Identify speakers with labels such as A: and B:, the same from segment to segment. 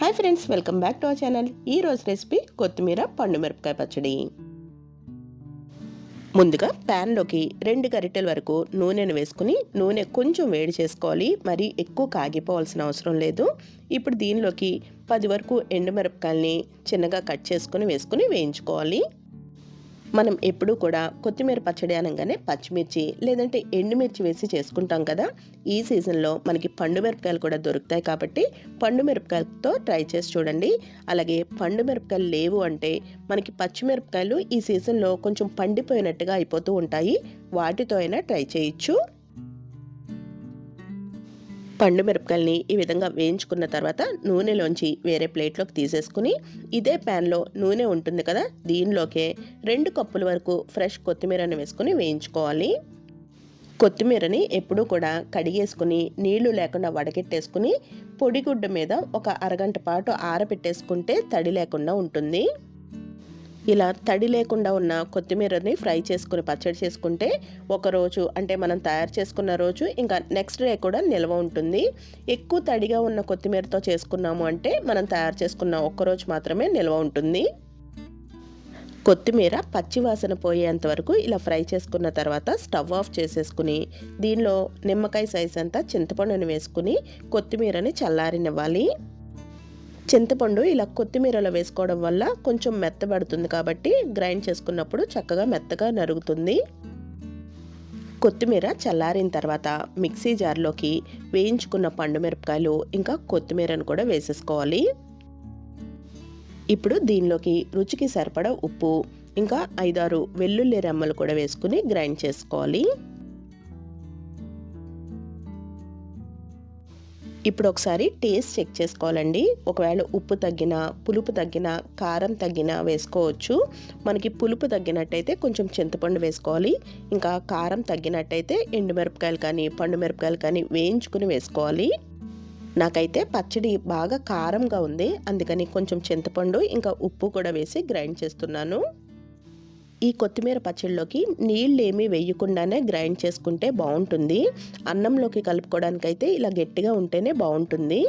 A: Hi friends welcome back to our channel. ఈ రోజు recipe కొత్తిమీర పండు మిరపకాయ పచ్చడి. ముందుగా ప్యాన్లోకి రెండు గరిటెల వరకు నూనెను వేసుకుని నూనె కొంచెం వేడి చేసుకోవాలి. మరి ఎక్కువ కాగిపోవాల్సిన అవసరం లేదు. ఇప్పుడు దీనిలోకి పది వరకు ఎండుమిరపకాయల్ని చిన్నగా కట్ చేసుకుని వేసుకుని వేయించుకోవాలి. మనం ఎప్పుడూ కూడా కొత్తిమీర పచ్చడి అనగానే పచ్చిమిర్చి లేదంటే ఎండుమిర్చి వేసి చేసుకుంటాం కదా. ఈ సీజన్లో మనకి పండు మిరపకాయలు కూడా దొరుకుతాయి కాబట్టి పండు మిరపకాయలతో ట్రై చేసి చూడండి. అలాగే పండు మిరపకాయలు లేవు అంటే మనకి పచ్చిమిరపకాయలు ఈ సీజన్లో కొంచెం పండిపోయినట్టుగా అయిపోతూ ఉంటాయి. వాటితో అయినా ట్రై చేయొచ్చు. పండు మిరపకాయల్ని ఈ విధంగా వేయించుకున్న తర్వాత నూనెలోంచి వేరే ప్లేట్లోకి తీసేసుకుని ఇదే ప్యాన్లో నూనె ఉంటుంది కదా దీనిలోకే రెండు కప్పుల వరకు ఫ్రెష్ కొత్తిమీరని వేసుకుని వేయించుకోవాలి. కొత్తిమీరని ఎప్పుడూ కూడా కడిగేసుకుని నీళ్ళు లేకుండా వడకెట్టేసుకుని పొడిగుడ్డ మీద ఒక అరగంట పాటు ఆరబెట్టేసుకుంటే తడి లేకుండా ఉంటుంది. ఇలా తడి లేకుండా ఉన్న కొత్తిమీరని ఫ్రై చేసుకుని పచ్చడి చేసుకుంటే ఒకరోజు అంటే మనం తయారు చేసుకున్న రోజు ఇంకా నెక్స్ట్ డే కూడా నిల్వ ఉంటుంది. ఎక్కువ తడిగా ఉన్న కొత్తిమీరతో చేసుకున్నాము అంటే మనం తయారు చేసుకున్న ఒక్కరోజు మాత్రమే నిల్వ ఉంటుంది. కొత్తిమీర పచ్చివాసన పోయేంత వరకు ఇలా ఫ్రై చేసుకున్న తర్వాత స్టవ్ ఆఫ్ చేసేసుకుని దీనిలో నిమ్మకాయ సైజ్ అంతా చింతపండుని వేసుకుని కొత్తిమీరని చల్లారినివ్వాలి. చింతపండు ఇలా కొత్తిమీరలో వేసుకోవడం వల్ల కొంచెం మెత్తబడుతుంది కాబట్టి గ్రైండ్ చేసుకున్నప్పుడు చక్కగా మెత్తగా నరుగుతుంది. కొత్తిమీర చల్లారిన తర్వాత మిక్సీ జార్లోకి వేయించుకున్న పండు మిరపకాయలు ఇంకా కొత్తిమీరను కూడా వేసేసుకోవాలి. ఇప్పుడు దీనిలోకి రుచికి సరిపడా ఉప్పు ఇంకా ఐదారు వెల్లుల్లి రెమ్మలు కూడా వేసుకుని గ్రైండ్ చేసుకోవాలి. ఇప్పుడు ఒకసారి టేస్ట్ చెక్ చేసుకోవాలండి. ఒకవేళ ఉప్పు తగ్గిన పులుపు తగ్గిన కారం తగ్గిన వేసుకోవచ్చు. మనకి పులుపు తగ్గినట్టయితే కొంచెం చింతపండు వేసుకోవాలి. ఇంకా కారం తగ్గినట్టయితే ఎండుమిరపకాయలు కానీ పండు మిరపకాయలు కానీ వేయించుకుని వేసుకోవాలి. నాకైతే పచ్చడి బాగా కారంగా ఉంది. అందుకని కొంచెం చింతపండు ఇంకా ఉప్పు కూడా వేసి గ్రైండ్ చేస్తున్నాను. ఈ కొత్తిమీర పచ్చడిలోకి నీళ్ళు ఏమీ వేయకుండానే గ్రైండ్ చేసుకుంటే బాగుంటుంది. అన్నంలోకి కలుపుకోవడానికైతే ఇలా గట్టిగా ఉంటేనే బాగుంటుంది.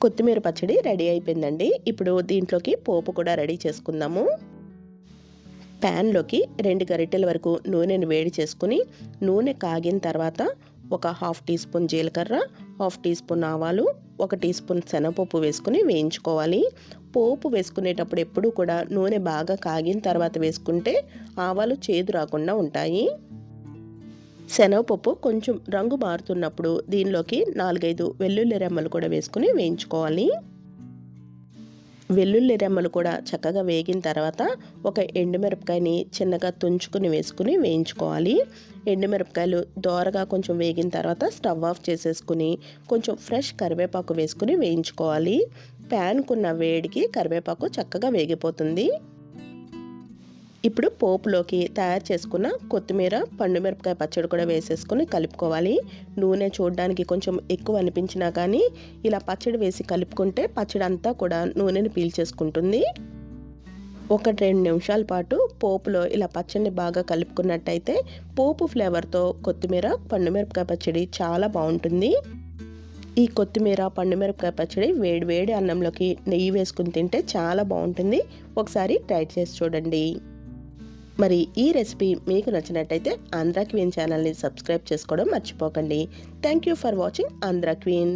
A: కొత్తిమీర పచ్చడి రెడీ అయిపోయిందండి. ఇప్పుడు దీంట్లోకి పోపు కూడా రెడీ చేసుకుందాము. ప్యాన్లోకి రెండు గరిటెల వరకు నూనెను వేడి చేసుకుని నూనె కాగిన తర్వాత ఒక హాఫ్ టీ స్పూన్ జీలకర్ర హాఫ్ టీ స్పూన్ ఆవాలు ఒక టీ స్పూన్ శనగపప్పు వేసుకుని వేయించుకోవాలి. పోపు వేసుకునేటప్పుడు ఎప్పుడూ కూడా నూనె బాగా కాగిన తర్వాత వేసుకుంటే ఆవాలు చేదు రాకుండా ఉంటాయి. శనగపప్పు కొంచెం రంగు మారుతున్నప్పుడు దీనిలోకి నాలుగైదు వెల్లుల్లి రెమ్మలు కూడా వేసుకుని వేయించుకోవాలి. వెల్లుల్లి రెమ్మలు కూడా చక్కగా వేగిన తర్వాత ఒక ఎండుమిరపకాయని చిన్నగా తుంచుకుని వేసుకుని వేయించుకోవాలి. ఎండుమిరపకాయలు దోరగా కొంచెం వేగిన తర్వాత స్టవ్ ఆఫ్ చేసేసుకుని కొంచెం ఫ్రెష్ కరివేపాకు వేసుకుని వేయించుకోవాలి. ప్యాన్కున్న వేడికి కరివేపాకు చక్కగా వేగిపోతుంది. ఇప్పుడు పోపులోకి తయారు చేసుకున్న కొత్తిమీర పండు మిరపకాయ పచ్చడి కూడా వేసేసుకొని కలుపుకోవాలి. నూనె చూడడానికి కొంచెం ఎక్కువ అనిపించినా కానీ ఇలా పచ్చడి వేసి కలుపుకుంటే పచ్చడి అంతా కూడా నూనెని పీల్చేసుకుంటుంది. ఒక రెండు నిమిషాల పాటు పోపులో ఇలా పచ్చడిని బాగా కలుపుకున్నట్టయితే పోపు ఫ్లేవర్తో కొత్తిమీర పండు మిరపకాయ పచ్చడి చాలా బాగుంటుంది. ఈ కొత్తిమీర పండుమిరపకాయ పచ్చడి వేడి వేడి అన్నంలోకి నెయ్యి వేసుకుని తింటే చాలా బాగుంటుంది. ఒకసారి ట్రై చేసి చూడండి. మరి ఈ రెసిపీ మీకు నచ్చినట్టయితే ఆంధ్ర క్వీన్ ఛానల్ని సబ్స్క్రైబ్ చేసుకోవడం మర్చిపోకండి. Thank you for watching Andhra Queen